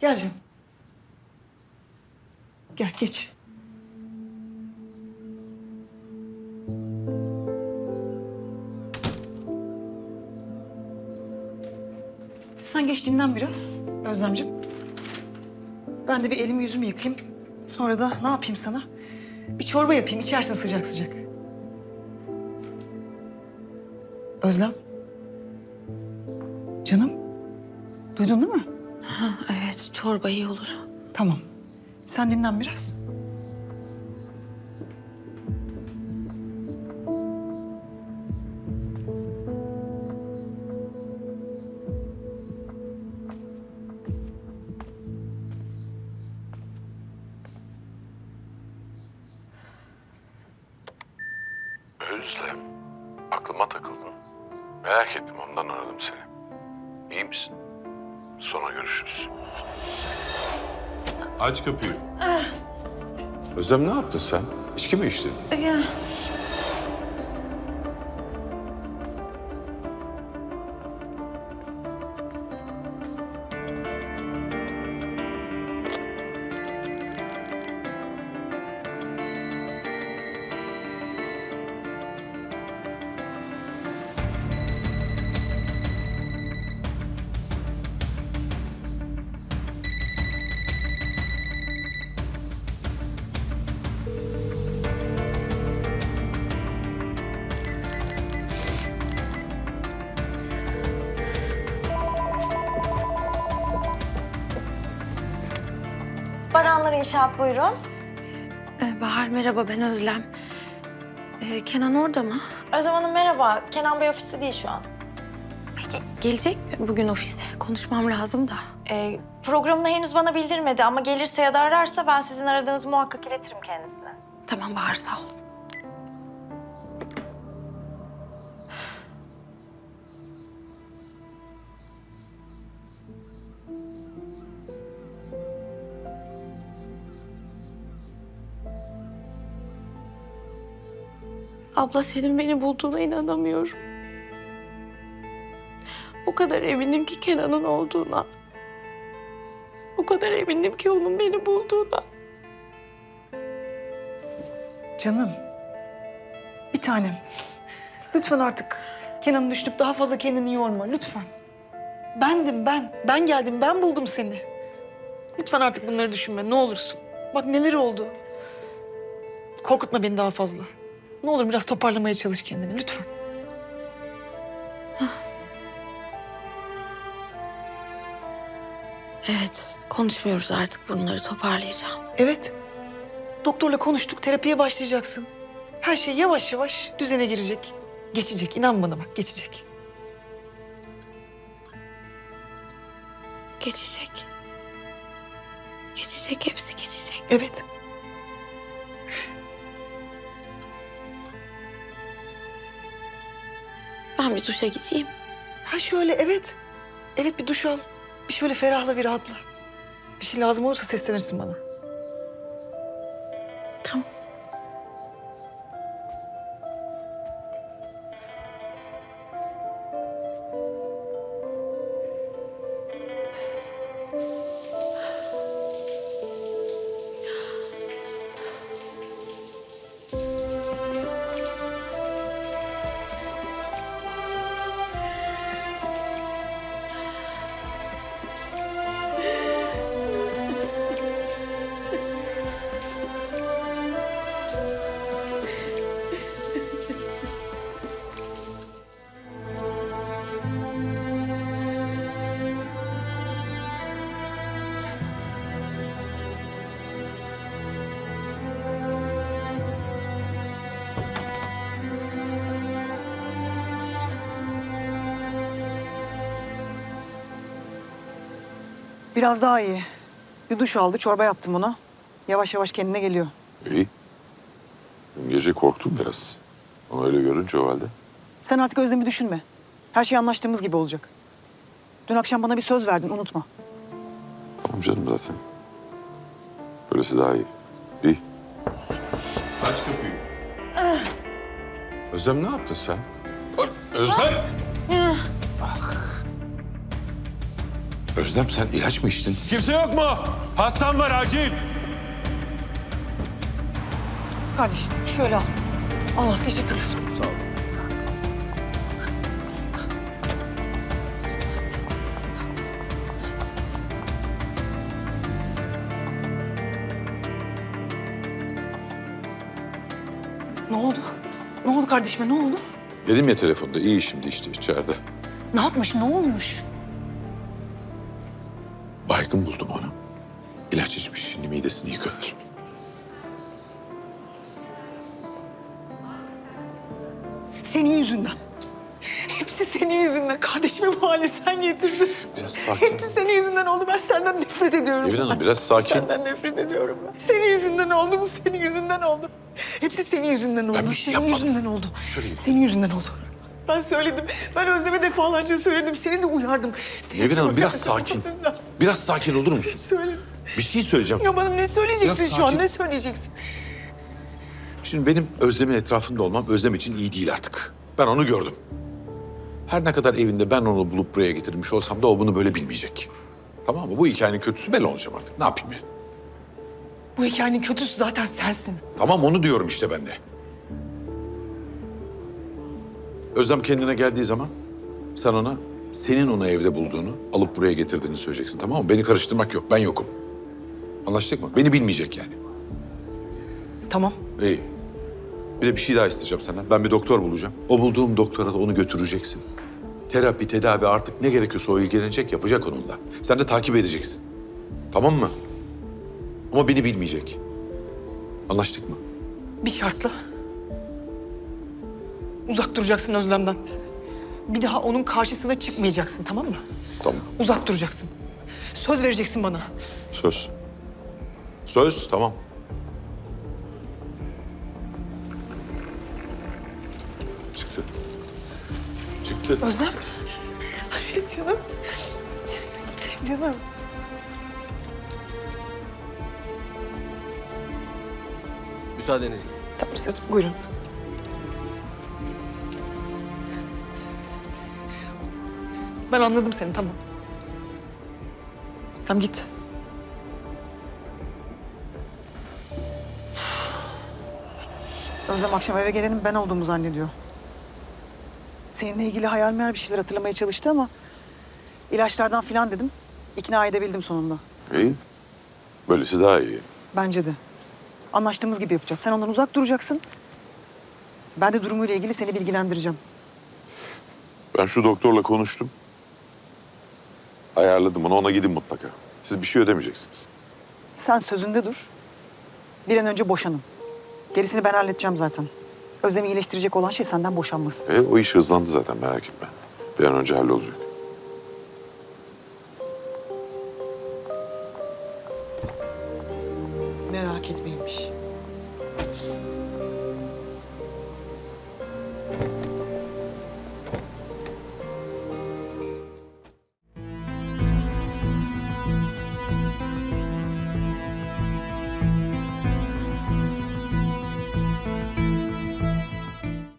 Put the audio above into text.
Gel canım. Gel geç. Sen geç dinlen biraz Özlemciğim. Ben de bir elimi yüzümü yıkayayım. Sonra da ne yapayım sana? Bir çorba yapayım, içersin sıcak sıcak. Özlem. Canım. Duydun değil mi? Evet, çorba iyi olur. Tamam. Sen dinlen biraz. Özlem, aklıma takıldın. Merak ettim ondan aradım seni. İyi misin? Sonra görüşürüz. Aç kapıyı. Özlem ne yaptın sen? İçki mi içtin? Ya. İnşaat buyurun. Ee, Bahar merhaba, ben Özlem. Ee, Kenan orada mı? Özlem Hanım merhaba. Kenan Bey ofiste değil şu an. Gelecek mi bugün ofise? Konuşmam lazım da. Ee, programını henüz bana bildirmedi ama gelirse ya da ararsa ben sizin aradığınızı muhakkak iletirim kendisine. Tamam Bahar, sağ ol. Abla senin beni bulduğuna inanamıyorum. O kadar eminim ki Kenan'ın olduğuna. O kadar eminim ki onun beni bulduğuna. Canım. Bir tanem. Lütfen artık Kenan'ı düşünüp daha fazla kendini yorma. Lütfen. Bendim ben. Ben geldim. Ben buldum seni. Lütfen artık bunları düşünme. Ne olursun. Bak neler oldu. Korkutma beni daha fazla. Ne olur biraz toparlamaya çalış kendini. Lütfen. Evet, konuşmuyoruz artık bunları toparlayacağım. Evet. Doktorla konuştuk. Terapiye başlayacaksın. Her şey yavaş yavaş düzene girecek. Geçecek. İnan bana bak geçecek. Geçecek. Geçecek, hepsi geçecek. Evet. Bir duşa gideyim. Ha şöyle evet. Evet bir duş al. Bir şöyle ferahla bir rahatla. Bir şey lazım olursa seslenirsin bana. Tamam. Biraz daha iyi. Bir duş aldı, çorba yaptım ona. Yavaş yavaş kendine geliyor. İyi. Dün gece korktum biraz. Ama öyle görünce o halde. Sen artık Özlem'i düşünme. Her şey anlaştığımız gibi olacak. Dün akşam bana bir söz verdin, unutma. Tamam canım zaten. Böylesi daha iyi. İyi. Aç kapıyı. Özlem ne yaptın sen? Özlem! Özlem sen ilaç mı içtin? Kimse yok mu? Hastam var acil. Kardeş şöyle al. Allah teşekkürler. Sağ ol. Ne oldu? Ne oldu kardeşime ne oldu? Dedim ya telefonda iyi şimdi işte içeride. Ne yapmış ne olmuş? Baygın buldum onu. İlaç içmiş şimdi midesini yıkıyorlar. Senin yüzünden. Hepsi senin yüzünden. Kardeşimi bu hale sen getirdin. Biraz sakin. Hepsi senin yüzünden oldu. Ben senden nefret ediyorum. Evin Hanım biraz sakin. Senden nefret ediyorum ben. Senin yüzünden oldu mu? Senin yüzünden oldu. Hepsi senin yüzünden oldu. Ben bir şey senin yapmadım. yüzünden oldu. Şöyle- Senin yüzünden oldu. Ben söyledim. Ben Özlem'e defalarca söyledim. Seni de uyardım. Seni Nevin Hanım biraz sakin. Biraz sakin olur musun? Söyledim. Bir şey söyleyeceğim. Ya bana ne söyleyeceksin Biraz şu an? sakin. Ne söyleyeceksin? Şimdi benim Özlem'in etrafında olmam Özlem için iyi değil artık. Ben onu gördüm. Her ne kadar evinde ben onu bulup buraya getirmiş olsam da o bunu böyle bilmeyecek. Tamam mı? Bu hikayenin kötüsü ben olacağım artık. Ne yapayım ya? Bu hikayenin kötüsü zaten sensin. Tamam onu diyorum işte ben de. Özlem kendine geldiği zaman sen ona senin onu evde bulduğunu, alıp buraya getirdiğini söyleyeceksin tamam mı? Beni karıştırmak yok, ben yokum. Anlaştık mı? Beni bilmeyecek yani. Tamam. İyi. Bir de bir şey daha isteyeceğim senden. Ben bir doktor bulacağım. O bulduğum doktora da onu götüreceksin. Terapi, tedavi artık ne gerekiyorsa o ilgilenecek, yapacak onunla. Sen de takip edeceksin. Tamam mı? Ama beni bilmeyecek. Anlaştık mı? Bir şartla. Uzak duracaksın Özlem'den. Bir daha onun karşısına çıkmayacaksın tamam mı? Tamam. Uzak duracaksın. Söz vereceksin bana. Söz. Söz, tamam. Çıktı. Çıktı. Özlem. Canım. Canım. Müsaadenizle. Tamam siz buyurun. Ben anladım seni tamam. Tamam git. Özlem akşam eve gelenin ben olduğumu zannediyor. Seninle ilgili hayal meyal bir şeyler hatırlamaya çalıştı ama... ...ilaçlardan filan dedim. İkna edebildim sonunda. İyi. Böylesi daha iyi. Bence de. Anlaştığımız gibi yapacağız. Sen ondan uzak duracaksın. Ben de durumuyla ilgili seni bilgilendireceğim. Ben şu doktorla konuştum. Ayarladım onu, ona gidin mutlaka. Siz bir şey ödemeyeceksiniz. Sen sözünde dur. Bir an önce boşanın. Gerisini ben halledeceğim zaten. Özlem'i iyileştirecek olan şey senden boşanması. E, o iş hızlandı zaten merak etme. Bir an önce hallolacak.